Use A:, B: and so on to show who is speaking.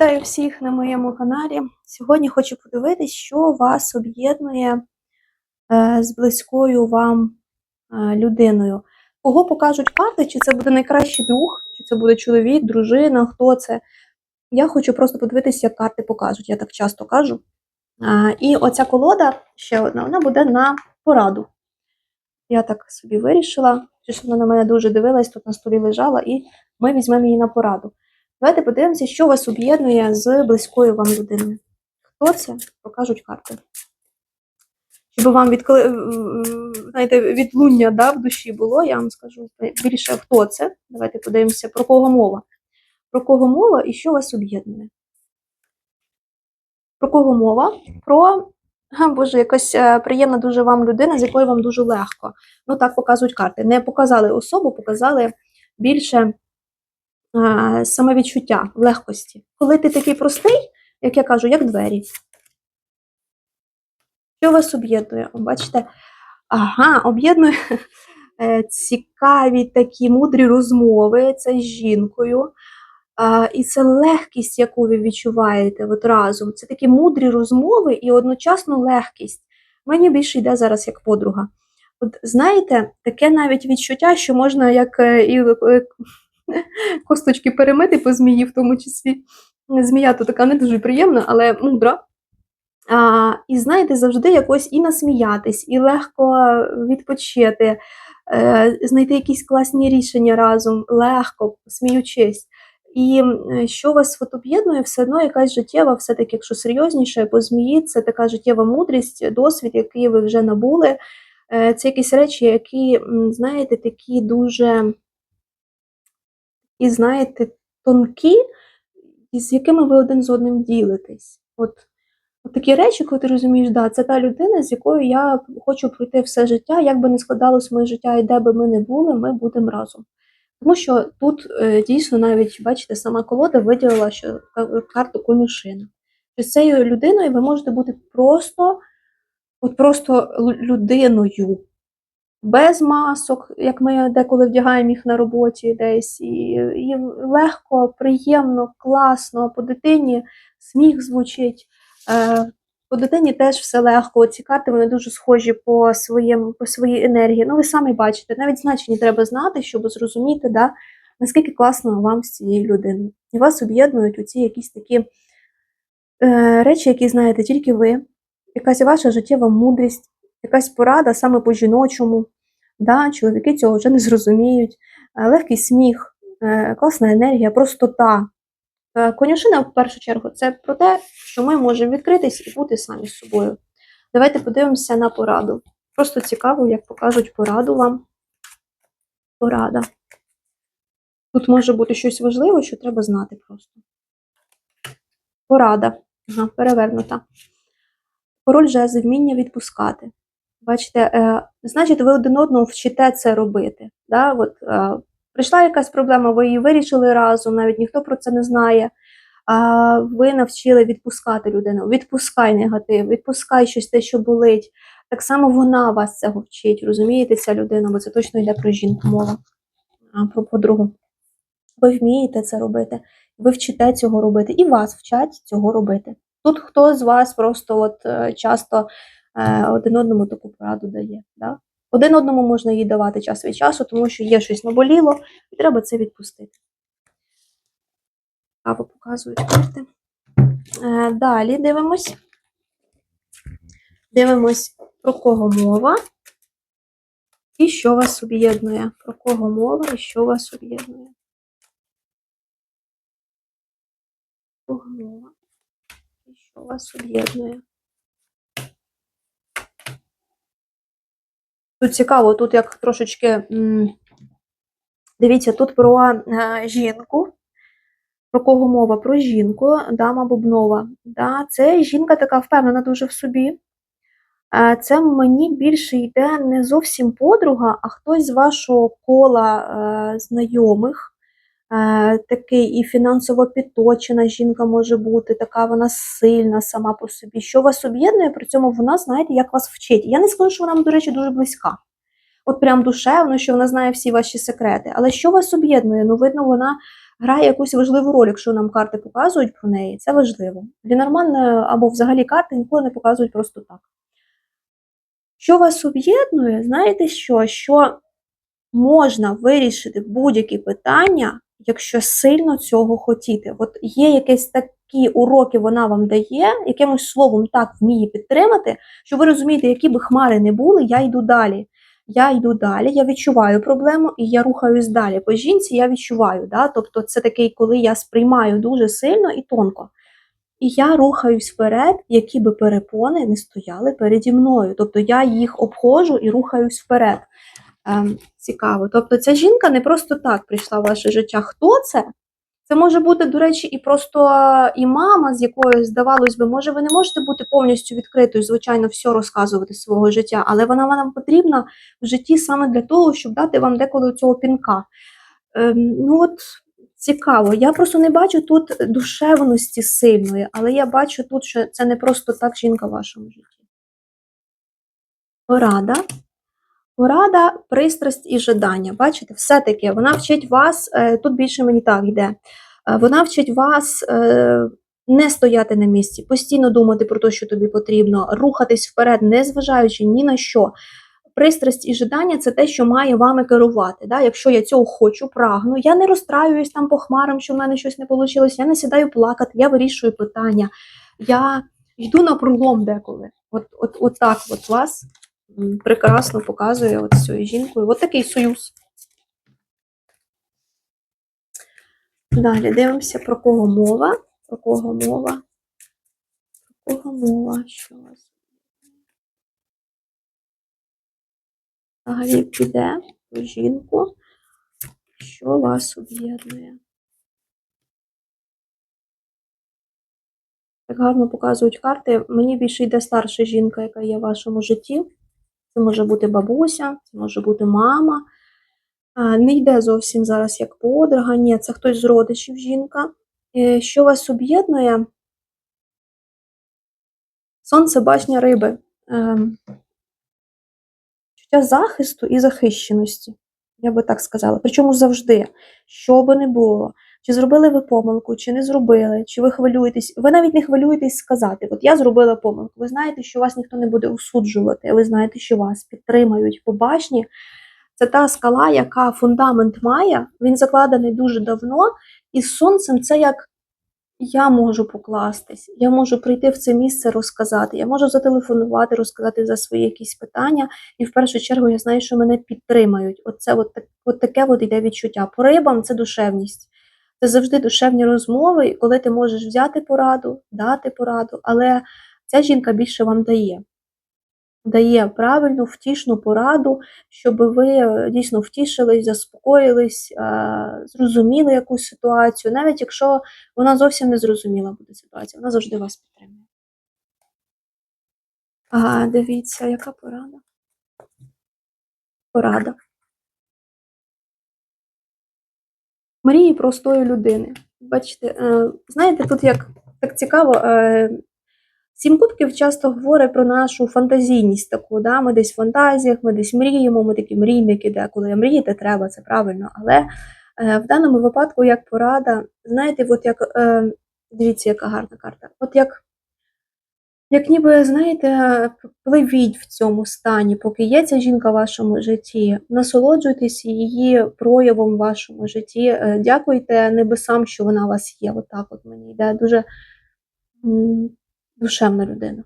A: Вітаю всіх на моєму каналі. Сьогодні хочу подивитись, що вас об'єднує е, з близькою вам е, людиною. Кого покажуть карти, чи це буде найкращий друг, чи це буде чоловік, дружина, хто це. Я хочу просто подивитися, як карти покажуть. Я так часто кажу. І оця колода, ще одна, вона буде на пораду. Я так собі вирішила, що вона на мене дуже дивилась, тут на столі лежала, і ми візьмемо її на пораду. Давайте подивимося, що вас об'єднує з близькою вам людиною. Хто це? Покажуть карти. Щоб вам відкли... знаєте, відлуння да, в душі було, я вам скажу більше, хто це. Давайте подивимося, про кого мова. Про кого мова і що вас об'єднує. Про кого мова? Про, а, Боже, якась е, приємна дуже вам людина, з якою вам дуже легко. Ну, так показують карти. Не показали особу, показали більше а, самовідчуття, легкості. Коли ти такий простий, як я кажу, як двері. Що вас об'єднує? Бачите? Ага, об'єднує е, цікаві такі мудрі розмови це з жінкою. А, і це легкість, яку ви відчуваєте от разом. Це такі мудрі розмови і одночасно легкість. Мені більше йде зараз як подруга. От знаєте, таке навіть відчуття, що можна як е, і е, косточки перемити по змії, в тому числі. Змія то така не дуже приємна, але мудра. А, І знаєте, завжди якось і насміятись, і легко відпочити, е, знайти якісь класні рішення разом, легко, сміючись. І що вас от об'єднує, все одно якась життєва, все-таки, якщо серйозніше, по змії, це така життєва мудрість, досвід, який ви вже набули. Е, Це якісь речі, які, знаєте, такі дуже і, знаєте, тонкі, з якими ви один з одним ділитесь. От, от такі речі, коли ти розумієш, да, це та людина, з якою я хочу пройти все життя, як би не складалось моє життя, і де би ми не були, ми будемо разом. Тому що тут е, дійсно навіть, бачите, сама колода виділила, що карту конюшина. Що з цією людиною ви можете бути просто, от просто людиною без масок, як ми деколи вдягаємо їх на роботі десь, і, і легко, приємно, класно, по дитині сміх звучить. Е, По дитині теж все легко. Ці карти вони дуже схожі по своїм, по своїй енергії. Ну, ви самі бачите, навіть значення треба знати, щоб зрозуміти, да, наскільки класно вам з цією людиною. І вас об'єднують у ці якісь такі е, речі, які знаєте тільки ви, якась ваша життєва мудрість якась порада саме по-жіночому. Да, Чоловіки цього вже не зрозуміють. Е, легкий сміх, е, класна енергія, простота. Е, конюшина, в першу чергу, це про те, що ми можемо відкритись і бути самі з собою. Давайте подивимося на пораду. Просто цікаво, як покажуть пораду вам. Порада. Тут може бути щось важливе, що треба знати просто. Порада. Ага, перевернута. Король жези, вміння відпускати. Бачите, е, значить, ви один одного вчите це робити. Да? От, е, Прийшла якась проблема, ви її вирішили разом, навіть ніхто про це не знає. А ви навчили відпускати людину. Відпускай негатив, відпускай щось те, що болить. Так само вона вас цього вчить, розумієте, ця людина, бо це точно йде про жінку мова, про подругу. Ви вмієте це робити, ви вчите цього робити, і вас вчать цього робити. Тут хто з вас просто от е, часто один одному таку пораду дає. Да? Один одному можна їй давати час від часу, тому що є щось наболіло, і треба це відпустити. Або показують карти. Е, далі дивимось. Дивимось, про кого мова. І що вас об'єднує. Про кого мова і що вас об'єднує. Кого мова. І що вас об'єднує. Тут цікаво, тут як трошечки, дивіться, тут про е, жінку, про кого мова? Про жінку, дама Бубнова. Да? Це жінка така впевнена дуже в собі. Е, це мені більше йде не зовсім подруга, а хтось з вашого кола е, знайомих. Такий і фінансово підточена жінка може бути, така вона сильна сама по собі. Що вас об'єднує, при цьому вона, знаєте, як вас вчить. Я не скажу, що вона, до речі, дуже близька. От прям душевно, що вона знає всі ваші секрети. Але що вас об'єднує? Ну, видно, вона грає якусь важливу роль, якщо нам карти показують про неї, це важливо. Лінорман або взагалі карти ніколи не показують просто так. Що вас об'єднує, знаєте що? Що можна вирішити будь-які питання, якщо сильно цього хотіти. От є якісь такі уроки, вона вам дає, якимось словом так вміє підтримати, що ви розумієте, які би хмари не були, я йду далі. Я йду далі, я відчуваю проблему і я рухаюсь далі. По жінці я відчуваю. Да? Тобто це такий, коли я сприймаю дуже сильно і тонко. І я рухаюсь вперед, які би перепони не стояли переді мною. Тобто я їх обходжу і рухаюсь вперед. Ем, цікаво. Тобто ця жінка не просто так прийшла в ваше життя. Хто це? Це може бути, до речі, і просто і мама, з якою, здавалось би, може, ви не можете бути повністю відкритою, звичайно, все розказувати з свого життя, але вона вам потрібна в житті саме для того, щоб дати вам деколи цього пінка. Ем, ну от цікаво. Я просто не бачу тут душевності сильної, але я бачу тут, що це не просто так жінка в вашому житті. Порада. Порада, пристрасть і жадання. Бачите, все-таки вона вчить вас, е, тут більше мені так йде. е, Вона вчить вас е, не стояти на місці, постійно думати про те, що тобі потрібно, рухатись вперед, не зважаючи ні на що. Пристрасть і жадання це те, що має вами керувати. Да? Якщо я цього хочу, прагну, я не розстраююсь там по хмарам, що в мене щось не вийшло, я не сідаю плакати, я вирішую питання, я йду на пролом деколи. От, от, от так от вас прекрасно показує от з цією жінкою. От такий союз. Далі дивимося, про кого мова. Про кого мова. Про кого мова? Що у вас? Взагалі піде про жінку. Що вас об'єднує? Так гарно показують карти. Мені більше йде старша жінка, яка є в вашому житті. Це може бути бабуся, це може бути мама. Не йде зовсім зараз як подруга, ні, це хтось з родичів жінка. Е, Що вас об'єднує? Сонце, башня риби. Ем, Чуття захисту і захищеності. Я би так сказала. Причому завжди, що би не було. Чи зробили ви помилку, чи не зробили, чи ви хвилюєтесь. Ви навіть не хвилюєтесь сказати, от я зробила помилку. Ви знаєте, що вас ніхто не буде осуджувати, ви знаєте, що вас підтримають по башні. Це та скала, яка фундамент має, він закладений дуже давно, і з сонцем це як я можу покластись, я можу прийти в це місце, розказати, я можу зателефонувати, розказати за свої якісь питання, і в першу чергу я знаю, що мене підтримають. Оце от, от таке от йде відчуття. По рибам це душевність. Це завжди душевні розмови, і коли ти можеш взяти пораду, дати пораду, але ця жінка більше вам дає. Дає правильну, втішну пораду, щоб ви е, дійсно втішились, заспокоїлись, е, зрозуміли якусь ситуацію, навіть якщо вона зовсім не зрозуміла буде ситуація, вона завжди вас підтримує. А, дивіться, яка порада? Порада. Мрії простої людини. Бачите, е, знаєте, тут як так цікаво, е, сім кубків часто говорить про нашу фантазійність таку. Да? Ми десь в фантазіях, ми десь мріємо, ми такі мрійники, де коли мріяти треба, це правильно. Але е, в даному випадку, як порада, знаєте, от як дивіться, яка гарна карта. От як, як ніби, знаєте, пливіть в цьому стані, поки є ця жінка в вашому житті, насолоджуйтесь її проявом в вашому житті. Е, Дякуйте небесам, що вона у вас є. Отак от мені йде дуже душевна людина.